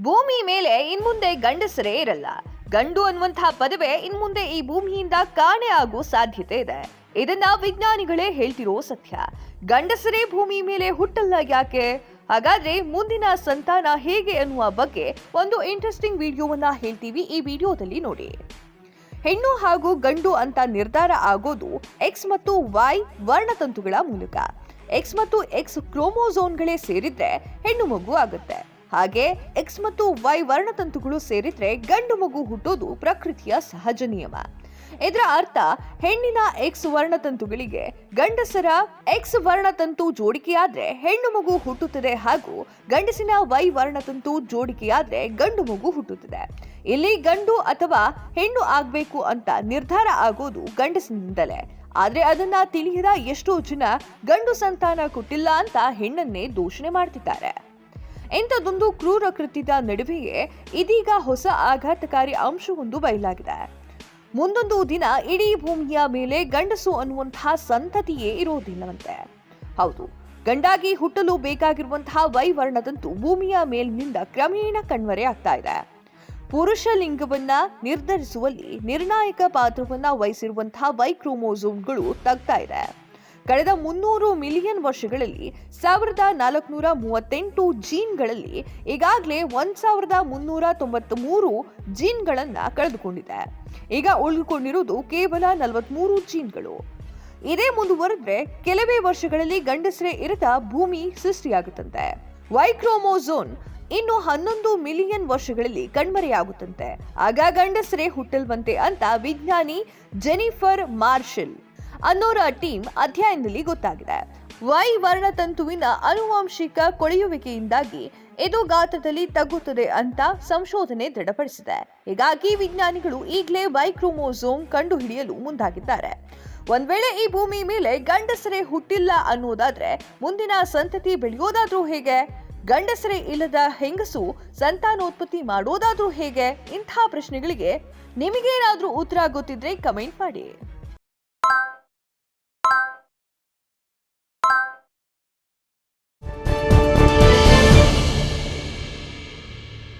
ಭೂಮಿ ಮೇಲೆ ಇನ್ಮುಂದೆ ಗಂಡಸರೇ ಇರಲ್ಲ. ಗಂಡು ಅನ್ನುವಂತಹ ಪದವೇ ಇನ್ಮುಂದೆ ಈ ಭೂಮಿಯಿಂದ ಕಾಣೆ ಆಗೋ ಸಾಧ್ಯತೆ ಇದೆ. ಇದನ್ನ ವಿಜ್ಞಾನಿಗಳೇ ಹೇಳ್ತಿರೋ ಸತ್ಯ. ಗಂಡಸರೇ ಭೂಮಿ ಮೇಲೆ ಹುಟ್ಟಲ್ಲ ಯಾಕೆ? ಹಾಗಾದ್ರೆ ಮುಂದಿನ ಸಂತಾನ ಹೇಗೆ ಅನ್ನುವ ಬಗ್ಗೆ ಒಂದು ಇಂಟ್ರೆಸ್ಟಿಂಗ್ ವಿಡಿಯೋವನ್ನ ಹೇಳ್ತೀವಿ ಈ ವಿಡಿಯೋದಲ್ಲಿ ನೋಡಿ. ಹೆಣ್ಣು ಹಾಗೂ ಗಂಡು ಅಂತ ನಿರ್ಧಾರ ಆಗೋದು ಎಕ್ಸ್ ಮತ್ತು ವೈ ವರ್ಣತಂತುಗಳ ಮೂಲಕ. ಎಕ್ಸ್ ಮತ್ತು ಎಕ್ಸ್ ಕ್ರೋಮೋಸೋನ್ಗಳೇ ಸೇರಿದ್ರೆ ಹೆಣ್ಣು ಮಗು ಆಗುತ್ತೆ. ಹಾಗೆ ಎಕ್ಸ್ ಮತ್ತು ವೈ ವರ್ಣತಂತುಗಳು ಸೇರಿದ್ರೆ ಗಂಡು ಮಗು ಹುಟ್ಟೋದು ಪ್ರಕೃತಿಯ ಸಹಜ ನಿಯಮ. ಇದರ ಅರ್ಥ ಹೆಣ್ಣಿನ ಎಕ್ಸ್ ವರ್ಣತಂತುಗಳಿಗೆ ಗಂಡಸರ ಎಕ್ಸ್ ವರ್ಣತಂತು ಜೋಡಿಕೆಯಾದ್ರೆ ಹೆಣ್ಣು ಮಗು ಹುಟ್ಟುತ್ತದೆ ಹಾಗೂ ಗಂಡಸಿನ ವೈ ವರ್ಣತಂತು ಜೋಡಿಕೆಯಾದ್ರೆ ಗಂಡು ಮಗು ಹುಟ್ಟುತ್ತದೆ. ಇಲ್ಲಿ ಗಂಡು ಅಥವಾ ಹೆಣ್ಣು ಆಗ್ಬೇಕು ಅಂತ ನಿರ್ಧಾರ ಆಗೋದು ಗಂಡಸಿನಿಂದಲೇ. ಆದ್ರೆ ಅದನ್ನ ತಿಳಿಯದ ಎಷ್ಟೋ ಜನ ಗಂಡು ಸಂತಾನ ಕೊಟ್ಟಿಲ್ಲ ಅಂತ ಹೆಣ್ಣನ್ನೇ ದೂಷಣೆ ಮಾಡ್ತಿದ್ದಾರೆ. ಇಂಥದ್ದೊಂದು ಕ್ರೂರ ಕೃತ್ಯದ ನಡುವೆಯೇ ಇದೀಗ ಹೊಸ ಆಘಾತಕಾರಿ ಅಂಶವೊಂದು ಬಯಲಾಗಿದೆ. ಮುಂದೊಂದು ದಿನ ಇಡೀ ಭೂಮಿಯ ಮೇಲೆ ಗಂಡಸು ಅನ್ನುವಂತಹ ಸಂತತಿಯೇ ಇರೋದಿಲ್ಲವಂತೆ. ಹೌದು, ಗಂಡಾಗಿ ಹುಟ್ಟಲು ಬೇಕಾಗಿರುವಂತಹ ವೈವರ್ಣದಂತೂ ಭೂಮಿಯ ಮೇಲಿನಿಂದ ಕ್ರಮೇಣ ಕಣ್ಮರೆ ಆಗ್ತಾ ಇದೆ. ಪುರುಷ ಲಿಂಗವನ್ನ ನಿರ್ಧರಿಸುವಲ್ಲಿ ನಿರ್ಣಾಯಕ ಪಾತ್ರವನ್ನ ವಹಿಸಿರುವಂತಹ ವೈ ಕ್ರೋಮೋಸೋಮ್ಗಳು ತಗ್ತಾ ಇದೆ. ಕಳೆದ ಮುನ್ನೂರು ಮಿಲಿಯನ್ ವರ್ಷಗಳಲ್ಲಿ ಸಾವಿರದ ನಾಲ್ಕುನೂರ ಮೂವತ್ತೆಂಟು ಜೀನ್ಗಳಲ್ಲಿ ಈಗಾಗಲೇ ಒಂದ್ ಸಾವಿರದ ಮುನ್ನೂರ ತೊಂಬತ್ತ್ ಮೂರು ಜೀನ್ಗಳನ್ನ ಕಳೆದುಕೊಂಡಿದೆ. ಈಗ ಉಳಿದುಕೊಂಡಿರುವುದು ಕೇವಲ ನಲವತ್ಮೂರು ಜೀನ್ಗಳು. ಇದೇ ಮುಂದುವರೆದ್ರೆ ಕೆಲವೇ ವರ್ಷಗಳಲ್ಲಿ ಗಂಡಸರೇ ಇರದ ಭೂಮಿ ಸೃಷ್ಟಿಯಾಗುತ್ತಂತೆ. ವೈಕ್ರೋಮೋಝೋನ್ ಇನ್ನು ಹನ್ನೊಂದು ಮಿಲಿಯನ್ ವರ್ಷಗಳಲ್ಲಿ ಕಣ್ಮರೆಯಾಗುತ್ತಂತೆ. ಆಗ ಗಂಡಸರೇ ಹುಟ್ಟಲ್ವಂತೆ ಅಂತ ವಿಜ್ಞಾನಿ ಜೆನಿಫರ್ ಮಾರ್ಷಲ್ ಅನ್ನೋರ ಟೀಮ್ ಅಧ್ಯಯನದಲ್ಲಿ ಗೊತ್ತಾಗಿದೆ. ವೈ ವರ್ಣತಂತುವಿನ ಆನುವಂಶಿಕ ಕೊಳೆಯುವಿಕೆಯಿಂದಾಗಿ ಇದು ಗಾತ್ರದಲ್ಲಿ ತಗ್ಗುತ್ತದೆ ಅಂತ ಸಂಶೋಧನೆ ದೃಢಪಡಿಸಿದೆ. ಹೀಗಾಗಿ ವಿಜ್ಞಾನಿಗಳು ಈಗಲೇ ವೈ ಕ್ರೋಮೋಸೋಮ್ ಕಂಡುಹಿಡಿಯಲು ಮುಂದಾಗಿದ್ದಾರೆ. ಒಂದ್ ವೇಳೆ ಈ ಭೂಮಿ ಮೇಲೆ ಗಂಡಸರೇ ಹುಟ್ಟಿಲ್ಲ ಅನ್ನೋದಾದ್ರೆ ಮುಂದಿನ ಸಂತತಿ ಬೆಳೆಯೋದಾದ್ರೂ ಹೇಗೆ? ಗಂಡಸರೇ ಇಲ್ಲದ ಹೆಂಗಸು ಸಂತಾನೋತ್ಪತ್ತಿ ಮಾಡೋದಾದ್ರೂ ಹೇಗೆ? ಇಂಥ ಪ್ರಶ್ನೆಗಳಿಗೆ ನಿಮಗೇನಾದ್ರೂ ಉತ್ತರ ಗೊತ್ತಿದ್ರೆ ಕಮೆಂಟ್ ಮಾಡಿ.